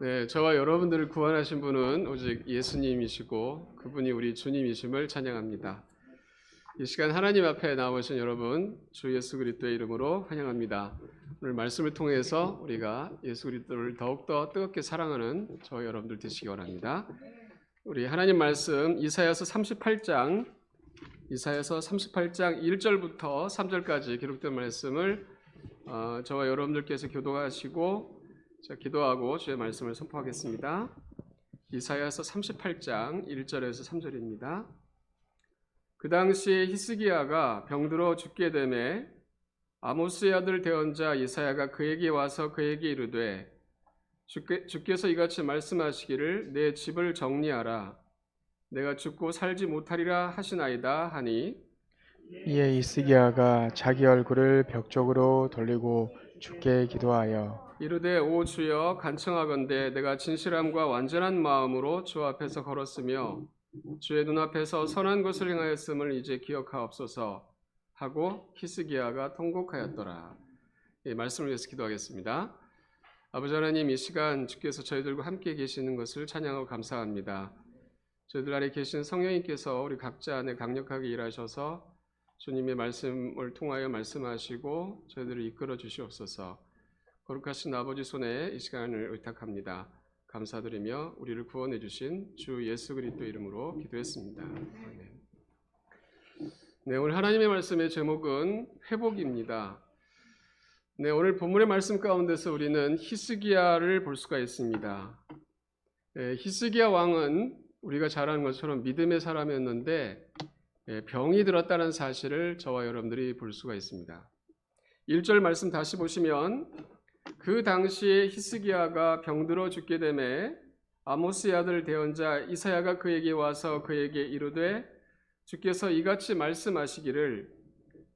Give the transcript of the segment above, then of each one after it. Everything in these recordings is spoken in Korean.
네, 저와 여러분들을 구원하신 분은 오직 예수님이시고 그분이 우리 주님이심을 찬양합니다. 이 시간 하나님 앞에 나오신 여러분 주 예수 그리스도의 이름으로 환영합니다. 오늘 말씀을 통해서 우리가 예수 그리스도를 더욱더 뜨겁게 사랑하는 저 여러분들 되시기 원합니다. 우리 하나님 말씀 이사야서 38장 이사야서 38장 1절부터 3절까지 기록된 말씀을 어, 저와 여러분들께서 교도하시고 자, 기도하고 주의 말씀을 선포하겠습니다. 이사야서 38장 1절에서 3절입니다. 그 당시에 히스기야가 병들어 죽게 되매 아모스의 아들 대언자 이사야가 그에게 와서 그에게 이르되 주께, 주께서 이같이 말씀하시기를 내 집을 정리하라 내가 죽고 살지 못하리라 하시나이다 하니 이에 이스기야가 자기 얼굴을 벽 쪽으로 돌리고 주께 기도하여 이르되 오 주여 간청하건대 내가 진실함과 완전한 마음으로 주 앞에서 걸었으며 주의 눈앞에서 선한 것을 행하였음을 이제 기억하옵소서 하고 히스기야가 통곡하였더라. 이 말씀을 위해서 기도하겠습니다. 아버지 하나님 이 시간 주께서 저희들과 함께 계시는 것을 찬양하고 감사합니다. 저희들 안에 계신 성령님께서 우리 각자 안에 강력하게 일하셔서 주님의 말씀을 통하여 말씀하시고 저희들을 이끌어 주시옵소서. 거룩하신 아버지 손에 이 시간을 의탁합니다. 감사드리며 우리를 구원해 주신 주 예수 그리스도 이름으로 기도했습니다. 아멘. 네, 오늘 하나님의 말씀의 제목은 회복입니다. 네, 오늘 본문의 말씀 가운데서 우리는 히스기야를 볼 수가 있습니다. 네, 히스기야 왕은 우리가 잘 아는 것처럼 믿음의 사람이었는데 예, 병이 들었다는 사실을 저와 여러분들이 볼 수가 있습니다. 1절 말씀 다시 보시면 그 당시에 히스기야가 병들어 죽게 되매 아모스의 아들 대언자 이사야가 그에게 와서 그에게 이르되 주께서 이같이 말씀하시기를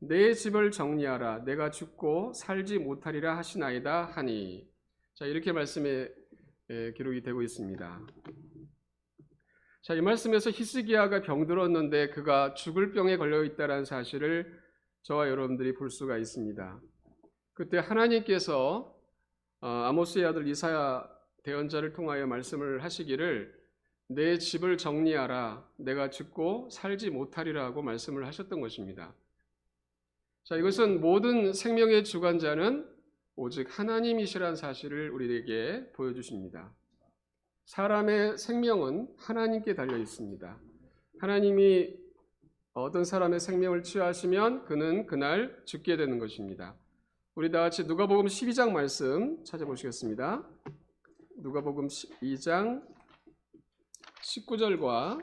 내 집을 정리하라 내가 죽고 살지 못하리라 하시나이다 하니 자 이렇게 말씀에 예, 기록이 되고 있습니다. 자, 이 말씀에서 히스기야가 병들었는데 그가 죽을 병에 걸려 있다는 사실을 저와 여러분들이 볼 수가 있습니다. 그때 하나님께서 어, 아모스의 아들 이사야 대언자를 통하여 말씀을 하시기를 내 집을 정리하라 내가 죽고 살지 못하리라고 말씀을 하셨던 것입니다. 자, 이것은 모든 생명의 주관자는 오직 하나님이시란 사실을 우리에게 보여주십니다. 사람의 생명은 하나님께 달려 있습니다. 하나님이 어떤 사람의 생명을 취하시면 그는 그날 죽게 되는 것입니다. 우리 다 같이 누가복음 12장 말씀 찾아보시겠습니다. 누가복음 12장 19절과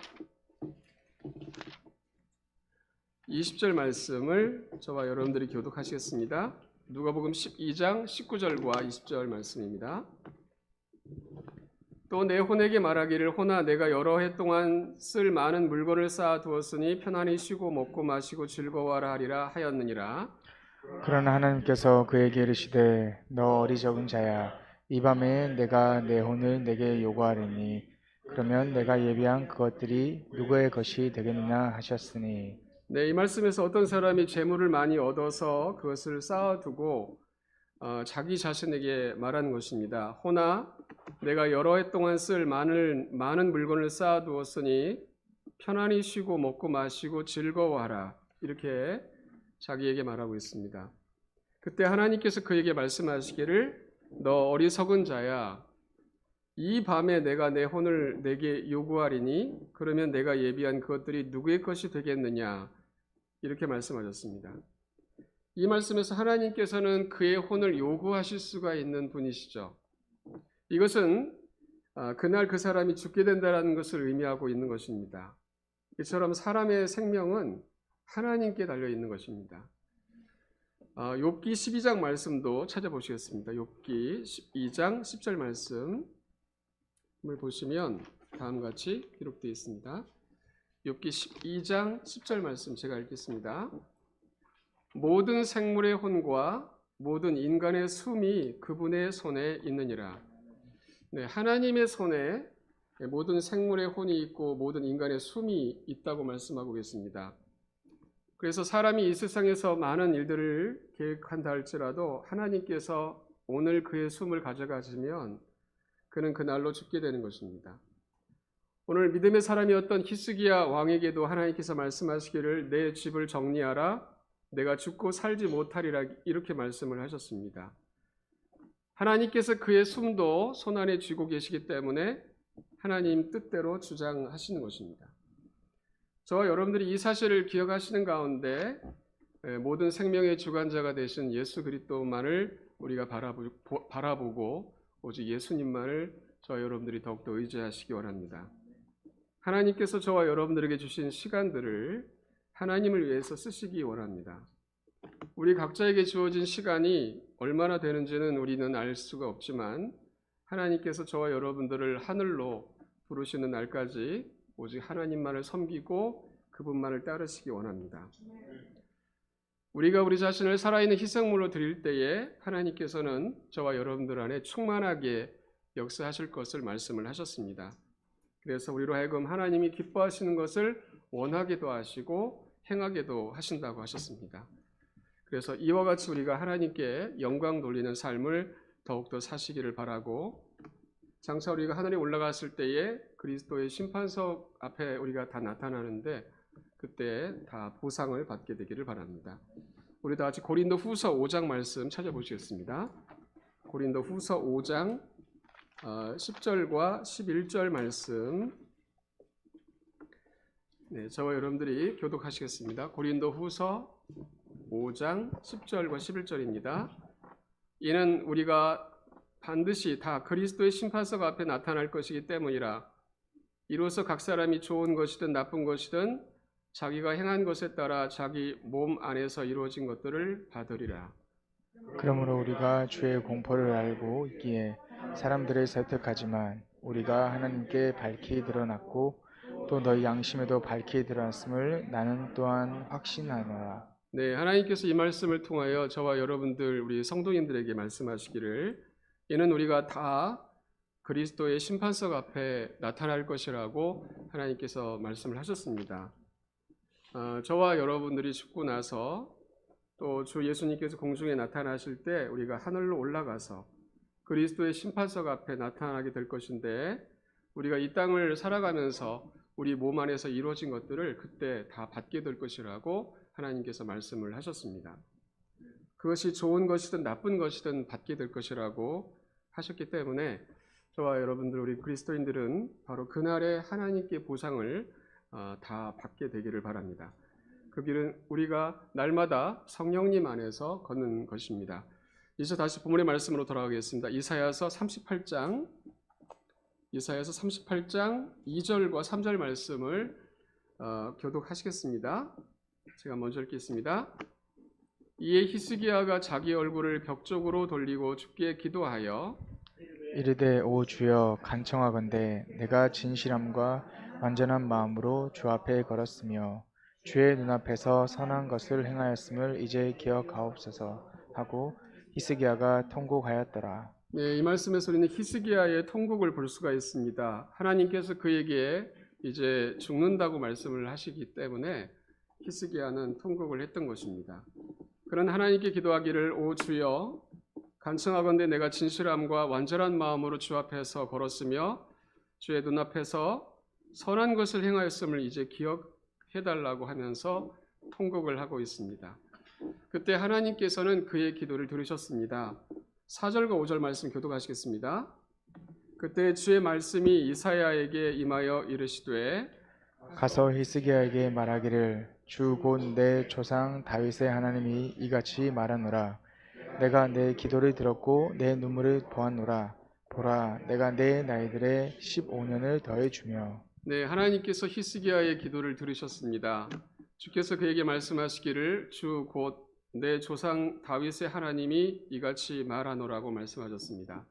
20절 말씀을 저와 여러분들이 교독하시겠습니다. 누가복음 12장 19절과 20절 말씀입니다. 또 내 혼에게 말하기를 혼아 내가 여러 해 동안 쓸 많은 물건을 쌓아 두었으니 편안히 쉬고 먹고 마시고 즐거워하라 하리라 하였느니라. 그러나 하나님께서 그에게 이르시되 너 어리석은 자야 이 밤에 내가 내 혼을 내게 요구하리니 그러면 내가 예비한 그것들이 누구의 것이 되겠느냐 하셨으니 네, 이 말씀에서 어떤 사람이 재물을 많이 얻어서 그것을 쌓아두고 어, 자기 자신에게 말하는 것입니다. 호나 내가 여러 해 동안 쓸 많은, 많은 물건을 쌓아두었으니 편안히 쉬고 먹고 마시고 즐거워하라. 이렇게 자기에게 말하고 있습니다. 그때 하나님께서 그에게 말씀하시기를 너 어리석은 자야. 이 밤에 내가 내 혼을 내게 요구하리니 그러면 내가 예비한 그것들이 누구의 것이 되겠느냐. 이렇게 말씀하셨습니다. 이 말씀에서 하나님께서는 그의 혼을 요구하실 수가 있는 분이시죠. 이것은 아, 그날 그 사람이 죽게 된다는 것을 의미하고 있는 것입니다. 이처럼 사람의 생명은 하나님께 달려 있는 것입니다. 아, 욥기 12장 말씀도 찾아보시겠습니다. 욥기 12장 10절 말씀을 보시면 다음과 같이 기록되어 있습니다. 욥기 12장 10절 말씀 제가 읽겠습니다. 모든 생물의 혼과 모든 인간의 숨이 그분의 손에 있느니라. 네, 하나님의 손에 모든 생물의 혼이 있고 모든 인간의 숨이 있다고 말씀하고 계십니다. 그래서 사람이 이 세상에서 많은 일들을 계획한다 할지라도 하나님께서 오늘 그의 숨을 가져가시면 그는 그날로 죽게 되는 것입니다. 오늘 믿음의 사람이었던 히스기야 왕에게도 하나님께서 말씀하시기를 내 집을 정리하라 내가 죽고 살지 못하리라 이렇게 말씀을 하셨습니다. 하나님께서 그의 숨도 손안에 쥐고 계시기 때문에 하나님 뜻대로 주장하시는 것입니다. 저와 여러분들이 이 사실을 기억하시는 가운데 에, 모든 생명의 주관자가 되신 예수 그리스도만을 우리가 바라보, 보- 바라보 고 오직 예수님만을 저와 여러분들이 더욱더 의지하시기 원합니다. 하나님께서 저와 여러분들에게 주신 시간들을 하나님을 위해서 쓰시기 원합니다. 우리 각자에게 주어진 시간이 얼마나 되는지는 우리는 알 수가 없지만 하나님께서 저와 여러분들을 하늘로 부르시는 날까지 오직 하나님만을 섬기고 그분만을 따르시기 원합니다. 우리가 우리 자신을 살아있는 희생물로 드릴 때에 하나님께서는 저와 여러분들 안에 충만하게 역사하실 것을 말씀을 하셨습니다. 그래서 우리로 하여금 하나님이 기뻐하시는 것을 원하게도 하시고 행하게도 하신다고 하셨습니다. 그래서 이와 같이 우리가 하나님께 영광 돌리는 삶을 더욱더 사시기를 바라고 장차 우리가 하늘에 올라갔을 때에 그리스도의 심판석 앞에 우리가 다 나타나는데 그때 다 보상을 받게 되기를 바랍니다. 우리 다 같이 고린도 후서 5장 말씀 찾아보시겠습니다. 고린도 후서 5장 어, 10절과 11절 말씀 네, 저와 여러분들이 교독하시겠습니다. 고린도 후서 5장 10절과 11절입니다. 이는 우리가 반드시 다 그리스도의 심판석 앞에 나타날 것이기 때문이라 이로써 각 사람이 좋은 것이든 나쁜 것이든 자기가 행한 것에 따라 자기 몸 안에서 이루어진 것들을 받으리라. 그러므로 우리가 주의 공포를 알고 있기에 사람들을 설득하지만 우리가 하나님께 밝히 드러났고 또 너희 양심에도 밝히 드러났음을 나는 또한 확신하노라. 네, 하나님께서 이 말씀을 통하여 저와 여러분들 우리 성도님들에게 말씀하시기를 이는 우리가 다 그리스도의 심판석 앞에 나타날 것이라고 하나님께서 말씀을 하셨습니다. 어, 저와 여러분들이 죽고 나서 또 주 예수님께서 공중에 나타나실 때 우리가 하늘로 올라가서 그리스도의 심판석 앞에 나타나게 될 것인데 우리가 이 땅을 살아가면서 우리 몸 안에서 이루어진 것들을 그때 다 받게 될 것이라고 하나님께서 말씀을 하셨습니다. 그것이 좋은 것이든 나쁜 것이든 받게 될 것이라고 하셨기 때문에 저와 여러분들 우리 그리스도인들은 바로 그날에 하나님께 보상을 어, 다 받게 되기를 바랍니다. 그 길은 우리가 날마다 성령님 안에서 걷는 것입니다. 이제 다시 본문의 말씀으로 돌아가겠습니다. 이사야서 38장 이사야서 38장 2절과 3절 말씀을 어, 교독하시겠습니다. 제가 먼저 읽겠습니다. 이에 히스기야가 자기 얼굴을 벽 쪽으로 돌리고 주께 기도하여 이르되 오 주여 간청하건대 내가 진실함과 완전한 마음으로 주 앞에 걸었으며 주의 눈앞에서 선한 것을 행하였음을 이제 기억하옵소서 하고 히스기야가 통곡하였더라. 네, 이 말씀에서 우리는 히스기야의 통곡을 볼 수가 있습니다. 하나님께서 그에게 이제 죽는다고 말씀을 하시기 때문에 히스기야는 통곡을 했던 것입니다. 그런 하나님께 기도하기를 오 주여 간청하건대 내가 진실함과 완전한 마음으로 주 앞에서 걸었으며 주의 눈앞에서 선한 것을 행하였음을 이제 기억해 달라고 하면서 통곡을 하고 있습니다. 그때 하나님께서는 그의 기도를 들으셨습니다. 4절과 5절 말씀 교독하시겠습니다. 그때 주의 말씀이 이사야에게 임하여 이르시되 가서 히스기야에게 말하기를 주 곧 내 조상 다윗의 하나님이 이같이 말하노라 내가 내 기도를 들었고 내 눈물을 보았노라 보라 내가 내 나이들의 15년을 더해 주며 네, 하나님께서 히스기야의 기도를 들으셨습니다. 주께서 그에게 말씀하시기를 주 곧 내 조상 다윗의 하나님이 이같이 말하노라고 말씀하셨습니다.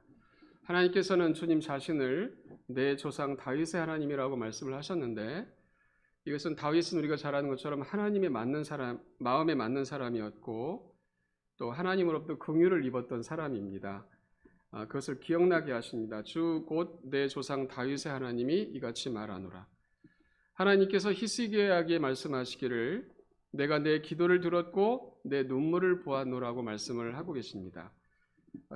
하나님께서는 주님 자신을 내 조상 다윗의 하나님이라고 말씀을 하셨는데 이것은 다윗은 우리가 잘 아는 것처럼 하나님에 맞는 사람, 마음에 맞는 사람이었고 또 하나님으로부터 긍휼을 입었던 사람입니다. 아, 그것을 기억나게 하십니다. 주 곧 내 조상 다윗의 하나님이 이같이 말하노라. 하나님께서 히스기야에게 말씀하시기를 내가 내 기도를 들었고 내 눈물을 보았노라고 말씀을 하고 계십니다.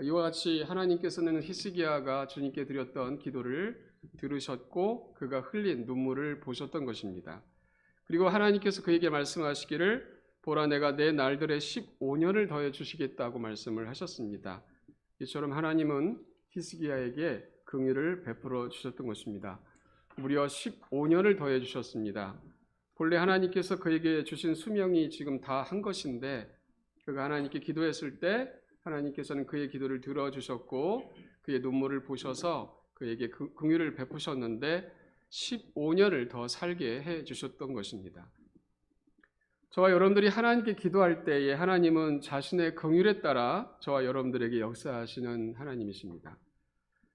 이와 같이 하나님께서는 히스기야가 주님께 드렸던 기도를 들으셨고 그가 흘린 눈물을 보셨던 것입니다. 그리고 하나님께서 그에게 말씀하시기를 보라 내가 내 날들에 15년을 더해 주시겠다고 말씀을 하셨습니다. 이처럼 하나님은 히스기야에게 긍휼을 베풀어 주셨던 것입니다. 무려 15년을 더해 주셨습니다. 본래 하나님께서 그에게 주신 수명이 지금 다 한 것인데 그가 하나님께 기도했을 때 하나님께서는 그의 기도를 들어 주셨고 그의 눈물을 보셔서 그에게 그- 긍휼을 베푸셨는데 15년을 더 살게 해 주셨던 것입니다. 저와 여러분들이 하나님께 기도할 때에 하나님은 자신의 긍휼에 따라 저와 여러분들에게 역사하시는 하나님이십니다.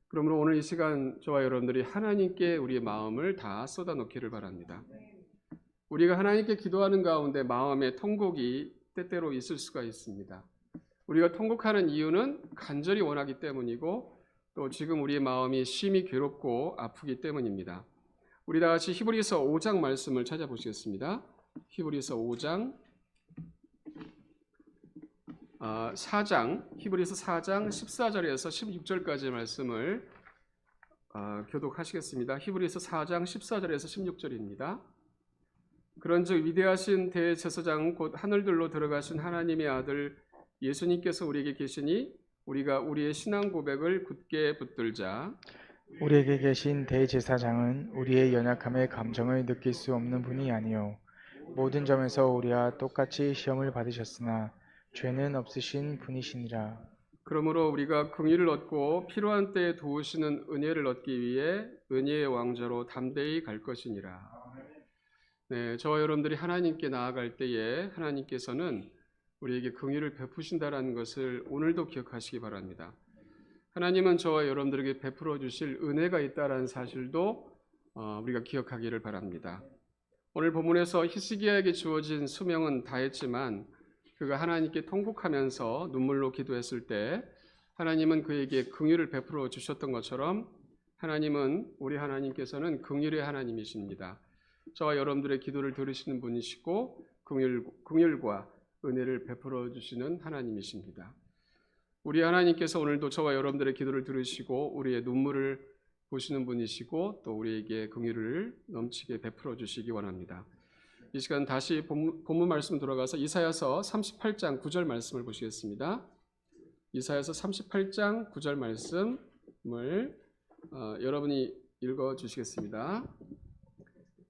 그러므로 오늘 이 시간 저와 여러분들이 하나님께 우리의 마음을 다 쏟아 놓기를 바랍니다. 우리가 하나님께 기도하는 가운데 마음의 통곡이 때때로 있을 수가 있습니다. 우리가 통곡하는 이유는 간절히 원하기 때문이고 또 지금 우리의 마음이 심히 괴롭고 아프기 때문입니다. 우리 다 같이 히브리서 5장 말씀을 찾아보시겠습니다. 히브리서 5장 아, 4장 히브리서 4장 14절에서 16절까지 말씀을 아, 교독하시겠습니다. 히브리서 4장 14절에서 16절입니다. 그런즉 위대하신 대제사장 곧 하늘들로 들어가신 하나님의 아들 예수님께서 우리에게 계시니 우리가 우리의 신앙 고백을 굳게 붙들자 우리에게 계신 대제사장은 우리의 연약함의 감정을 느낄 수 없는 분이 아니요 모든 점에서 우리와 똑같이 시험을 받으셨으나 죄는 없으신 분이시니라. 그러므로 우리가 긍휼을 얻고 필요한 때에 도우시는 은혜를 얻기 위해 은혜의 왕자로 담대히 갈 것이니라. 네, 저와 여러분들이 하나님께 나아갈 때에 하나님께서는 우리에게 긍휼을 베푸신다라는 것을 오늘도 기억하시기 바랍니다. 하나님은 저와 여러분들에게 베풀어 주실 은혜가 있다라는 사실도 어, 우리가 기억하기를 바랍니다. 오늘 본문에서 히스기야에게 주어진 수명은 다했지만 그가 하나님께 통곡하면서 눈물로 기도했을 때 하나님은 그에게 긍휼을 베풀어 주셨던 것처럼 하나님은 우리 하나님께서는 긍휼의 하나님이십니다. 저와 여러분들의 기도를 들으시는 분이시고 긍휼, 긍휼과 은혜를 베풀어 주시는 하나님이십니다. 우리 하나님께서 오늘도 저와 여러분들의 기도를 들으시고 우리의 눈물을 보시는 분이시고 또 우리에게 긍휼을 넘치게 베풀어 주시기 원합니다. 이 시간 다시 본문, 말씀 돌아가서 이사야서 38장 9절 말씀을 보시겠습니다. 이사야서 38장 9절 말씀을 어, 여러분이 읽어 주시겠습니다.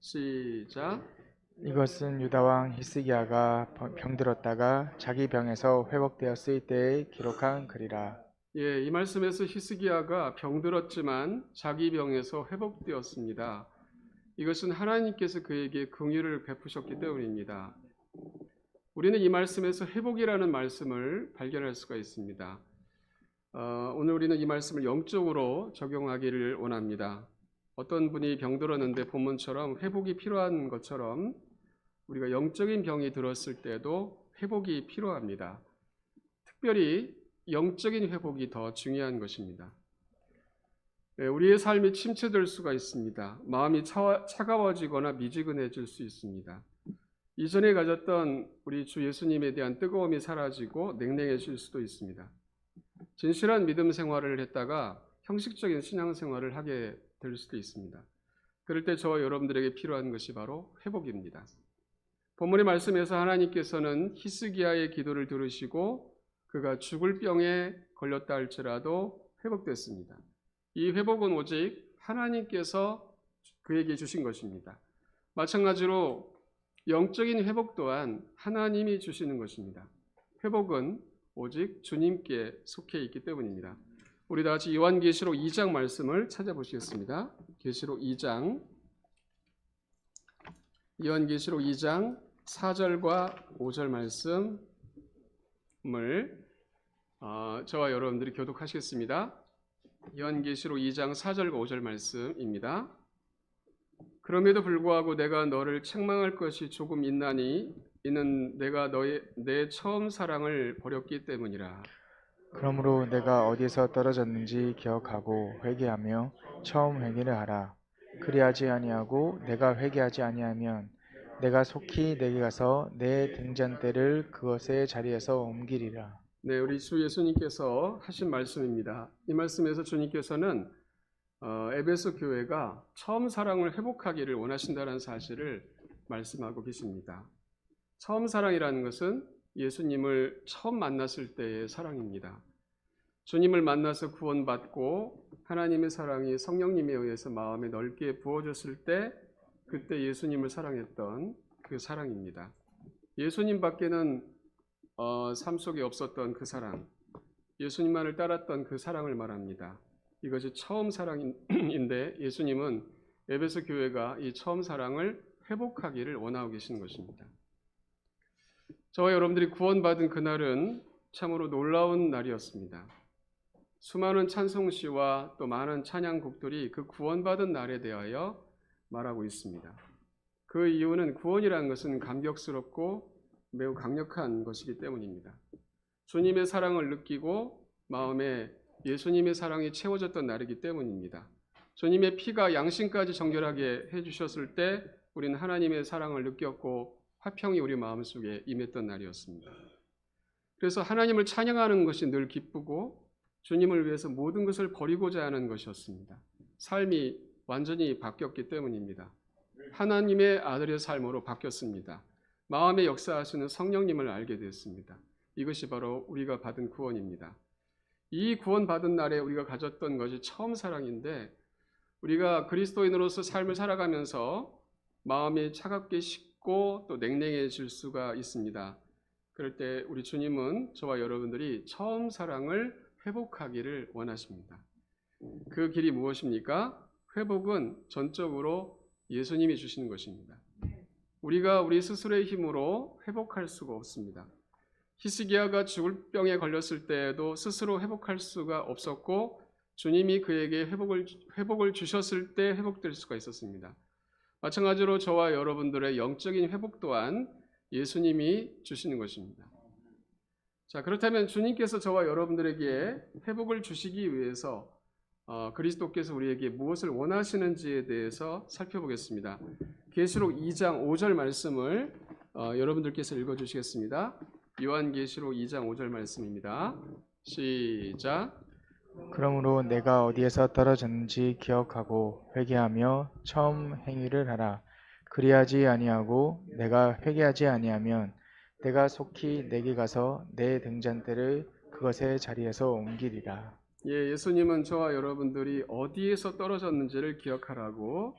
시작. 이것은 유다 왕 히스기야가 병들었다가 자기 병에서 회복되었을 때에 기록한 글이라. 예, 이 말씀에서 히스기야가 병들었지만 자기 병에서 회복되었습니다. 이것은 하나님께서 그에게 긍휼을 베푸셨기 때문입니다. 우리는 이 말씀에서 회복이라는 말씀을 발견할 수가 있습니다. 어, 오늘 우리는 이 말씀을 영적으로 적용하기를 원합니다. 어떤 분이 병들었는데 본문처럼 회복이 필요한 것처럼 우리가 영적인 병이 들었을 때도 회복이 필요합니다. 특별히 영적인 회복이 더 중요한 것입니다. 네, 우리의 삶이 침체될 수가 있습니다. 마음이 차, 차가워지거나 미지근해질 수 있습니다. 이전에 가졌던 우리 주 예수님에 대한 뜨거움이 사라지고 냉랭해질 수도 있습니다. 진실한 믿음 생활을 했다가 형식적인 신앙 생활을 하게 될 수도 있습니다. 그럴 때 저와 여러분들에게 필요한 것이 바로 회복입니다. 본문의 말씀에서 하나님께서는 히스기야의 기도를 들으시고 그가 죽을 병에 걸렸다 할지라도 회복됐습니다. 이 회복은 오직 하나님께서 그에게 주신 것입니다. 마찬가지로 영적인 회복 또한 하나님이 주시는 것입니다. 회복은 오직 주님께 속해 있기 때문입니다. 우리 다 같이 요한계시록 2장 말씀을 찾아보시겠습니다. 계시록 2장 요한계시록 2장 4절과 5절 말씀을 어, 저와 여러분들이 교독하시겠습니다. 요한계시록 2장 4절과 5절 말씀입니다. 그럼에도 불구하고 내가 너를 책망할 것이 조금 있나니 이는 내가 너의 내 처음 사랑을 버렸기 때문이라. 그러므로 내가 어디서 떨어졌는지 기억하고 회개하며 처음 회개를 하라. 그리하지 아니하고 내가 회개하지 아니하면 내가 속히 내게 가서 내 등잔대를 그것의 자리에서 옮기리라. 네, 우리 주 예수님께서 하신 말씀입니다. 이 말씀에서 주님께서는 어, 에베소 교회가 처음 사랑을 회복하기를 원하신다는 사실을 말씀하고 계십니다. 처음 사랑이라는 것은 예수님을 처음 만났을 때의 사랑입니다. 주님을 만나서 구원받고 하나님의 사랑이 성령님에 의해서 마음에 넓게 부어졌을 때 그때 예수님을 사랑했던 그 사랑입니다. 예수님 밖에는 어, 삶 속에 없었던 그 사랑, 예수님만을 따랐던 그 사랑을 말합니다. 이것이 처음 사랑인데 예수님은 에베소 교회가 이 처음 사랑을 회복하기를 원하고 계시는 것입니다. 저와 여러분들이 구원받은 그날은 참으로 놀라운 날이었습니다. 수많은 찬송시와 또 많은 찬양곡들이 그 구원받은 날에 대하여 말하고 있습니다. 그 이유는 구원이라는 것은 감격스럽고 매우 강력한 것이기 때문입니다. 주님의 사랑을 느끼고 마음에 예수님의 사랑이 채워졌던 날이기 때문입니다. 주님의 피가 양심까지 정결하게 해주셨을 때 우리는 하나님의 사랑을 느꼈고 화평이 우리 마음속에 임했던 날이었습니다. 그래서 하나님을 찬양하는 것이 늘 기쁘고 주님을 위해서 모든 것을 버리고자 하는 것이었습니다. 삶이 완전히 바뀌었기 때문입니다. 하나님의 아들의 삶으로 바뀌었습니다. 마음의 역사하시는 성령님을 알게 되었습니다. 이것이 바로 우리가 받은 구원입니다. 이 구원받은 날에 우리가 가졌던 것이 처음 사랑인데 우리가 그리스도인으로서 삶을 살아가면서 마음이 차갑게 식고 또 냉랭해질 수가 있습니다. 그럴 때 우리 주님은 저와 여러분들이 처음 사랑을 회복하기를 원하십니다. 그 길이 무엇입니까? 회복은 전적으로 예수님이 주시는 것입니다. 우리가 우리 스스로의 힘으로 회복할 수가 없습니다. 히스기야가 죽을 병에 걸렸을 때에도 스스로 회복할 수가 없었고 주님이 그에게 회복을 회복을 주셨을 때 회복될 수가 있었습니다. 마찬가지로 저와 여러분들의 영적인 회복 또한 예수님이 주시는 것입니다. 자, 그렇다면 주님께서 저와 여러분들에게 회복을 주시기 위해서 어, 그리스도께서 우리에게 무엇을 원하시는지에 대해서 살펴보겠습니다. 계시록 2장 5절 말씀을 어, 여러분들께서 읽어 주시겠습니다. 요한계시록 2장 5절 말씀입니다. 시작. 그러므로 내가 어디에서 떨어졌는지 기억하고 회개하며 처음 행위를 하라. 그리하지 아니하고 내가 회개하지 아니하면 내가 속히 내게 가서 내 등잔대를 그것의 자리에서 옮기리라. 예, 예수님은 저와 여러분들이 어디에서 떨어졌는지를 기억하라고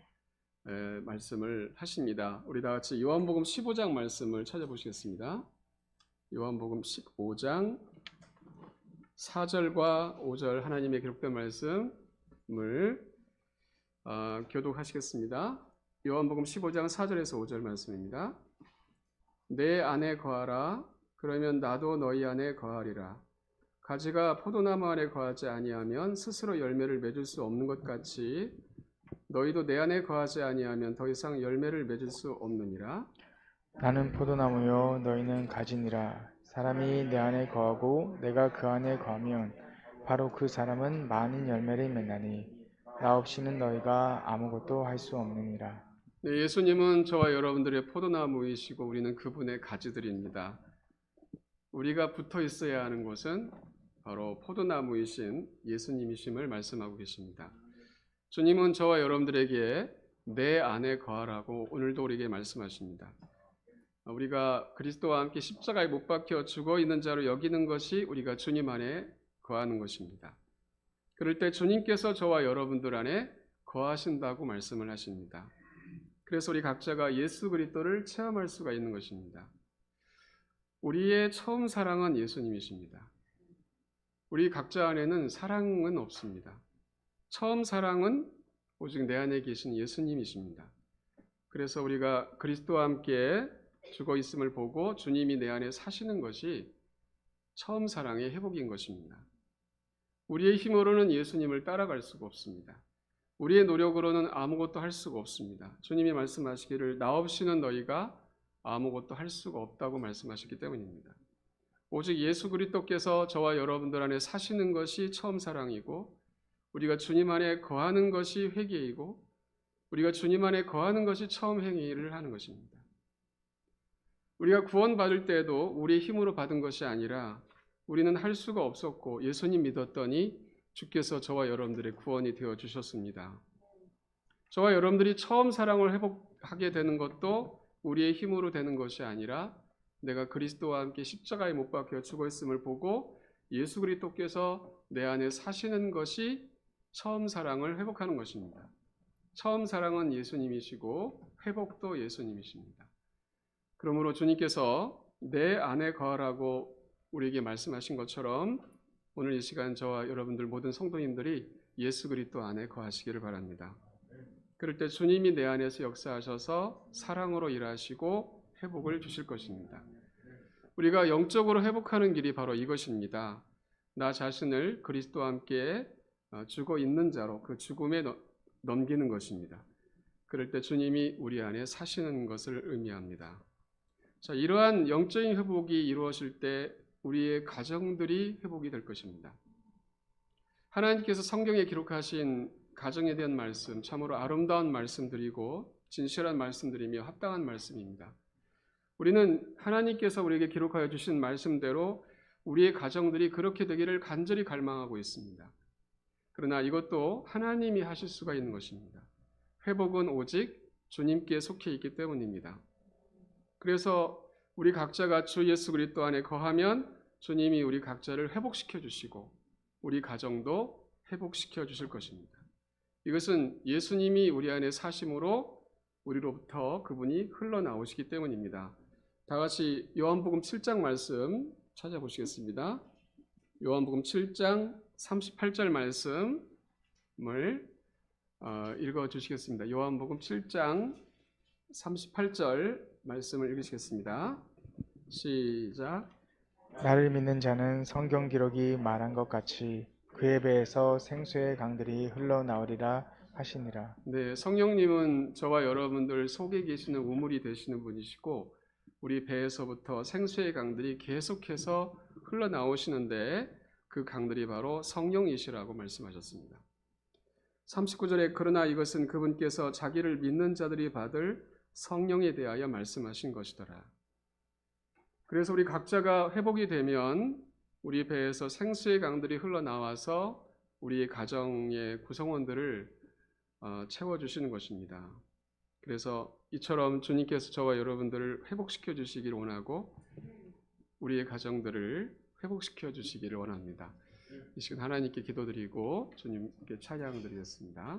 에, 말씀을 하십니다. 우리 다 같이 요한복음 15장 말씀을 찾아보시겠습니다. 요한복음 15장 4절과 5절 하나님의 기록된 말씀을 어, 교독하시겠습니다. 요한복음 15장 4절에서 5절 말씀입니다. 내 안에 거하라 그러면 나도 너희 안에 거하리라. 가지가 포도나무 안에 거하지 아니하면 스스로 열매를 맺을 수 없는 것 같이 너희도 내 안에 거하지 아니하면 더 이상 열매를 맺을 수 없느니라. 나는 포도나무요 너희는 가지니라. 사람이 내 안에 거하고 내가 그 안에 거하면 바로 그 사람은 많은 열매를 맺나니 나 없이는 너희가 아무것도 할 수 없느니라. 네, 예수님은 저와 여러분들의 포도나무이시고 우리는 그분의 가지들입니다. 우리가 붙어 있어야 하는 곳은 바로 포도나무이신 예수님이심을 말씀하고 계십니다. 주님은 저와 여러분들에게 내 안에 거하라고 오늘도 우리에게 말씀하십니다. 우리가 그리스도와 함께 십자가에 못 박혀 죽어 있는 자로 여기는 것이 우리가 주님 안에 거하는 것입니다. 그럴 때 주님께서 저와 여러분들 안에 거하신다고 말씀을 하십니다. 그래서 우리 각자가 예수 그리스도를 체험할 수가 있는 것입니다. 우리의 처음 사랑은 예수님이십니다. 우리 각자 안에는 사랑은 없습니다. 처음 사랑은 오직 내 안에 계신 예수님이십니다. 그래서 우리가 그리스도와 함께 죽어 있음을 보고 주님이 내 안에 사시는 것이 처음 사랑의 회복인 것입니다. 우리의 힘으로는 예수님을 따라갈 수가 없습니다. 우리의 노력으로는 아무것도 할 수가 없습니다. 주님이 말씀하시기를 나 없이는 너희가 아무것도 할 수가 없다고 말씀하셨기 때문입니다. 오직 예수 그리스도께서 저와 여러분들 안에 사시는 것이 처음 사랑이고 우리가 주님 안에 거하는 것이 회개이고 우리가 주님 안에 거하는 것이 처음 행위를 하는 것입니다. 우리가 구원받을 때에도 우리의 힘으로 받은 것이 아니라 우리는 할 수가 없었고 예수님 믿었더니 주께서 저와 여러분들의 구원이 되어 주셨습니다. 저와 여러분들이 처음 사랑을 회복하게 되는 것도 우리의 힘으로 되는 것이 아니라 내가 그리스도와 함께 십자가에 못 박혀 죽어있음을 보고 예수 그리스도께서 내 안에 사시는 것이 처음 사랑을 회복하는 것입니다. 처음 사랑은 예수님이시고 회복도 예수님이십니다. 그러므로 주님께서 내 안에 거하라고 우리에게 말씀하신 것처럼 오늘 이 시간 저와 여러분들 모든 성도님들이 예수 그리스도 안에 거하시기를 바랍니다. 그럴 때 주님이 내 안에서 역사하셔서 사랑으로 일하시고 회복을 주실 것입니다. 우리가 영적으로 회복하는 길이 바로 이것입니다. 나 자신을 그리스도와 함께 어, 죽어 있는 자로 그 죽음에 넘- 넘기는 것입니다. 그럴 때 주님이 우리 안에 사시는 것을 의미합니다. 자, 이러한 영적인 회복이 이루어질 때 우리의 가정들이 회복이 될 것입니다. 하나님께서 성경에 기록하신 가정에 대한 말씀, 참으로 아름다운 말씀드리고 진실한 말씀드리며 합당한 말씀입니다. 우리는 하나님께서 우리에게 기록하여 주신 말씀대로 우리의 가정들이 그렇게 되기를 간절히 갈망하고 있습니다. 그러나 이것도 하나님이 하실 수가 있는 것입니다. 회복은 오직 주님께 속해 있기 때문입니다. 그래서 우리 각자가 주 예수 그리스도 안에 거하면 주님이 우리 각자를 회복시켜 주시고 우리 가정도 회복시켜 주실 것입니다. 이것은 예수님이 우리 안에 사심으로 우리로부터 그분이 흘러나오시기 때문입니다. 다 같이 요한복음 7장 말씀 찾아보시겠습니다. 요한복음 7장 38절 말씀을 어, 읽어 주시겠습니다. 요한복음 7장 38절 말씀을 읽으시겠습니다. 시작. 나를 믿는 자는 성경 기록이 말한 것 같이 그의 배에서 생수의 강들이 흘러나오리라 하시니라. 네, 성령님은 저와 여러분들 속에 계시는 우물이 되시는 분이시고 우리 배에서부터 생수의 강들이 계속해서 흘러나오시는데 그 강들이 바로 성령이시라고 말씀하셨습니다. 39절에 그러나 이것은 그분께서 자기를 믿는 자들이 받을 성령에 대하여 말씀하신 것이더라. 그래서 우리 각자가 회복이 되면 우리 배에서 생수의 강들이 흘러나와서 우리 가정의 구성원들을 어, 채워주시는 것입니다. 그래서 이처럼 주님께서 저와 여러분들을 회복시켜 주시기를 원하고 우리의 가정들을 회복시켜 주시기를 원합니다. 이 시간 하나님께 기도드리고 주님께 찬양 드리겠습니다.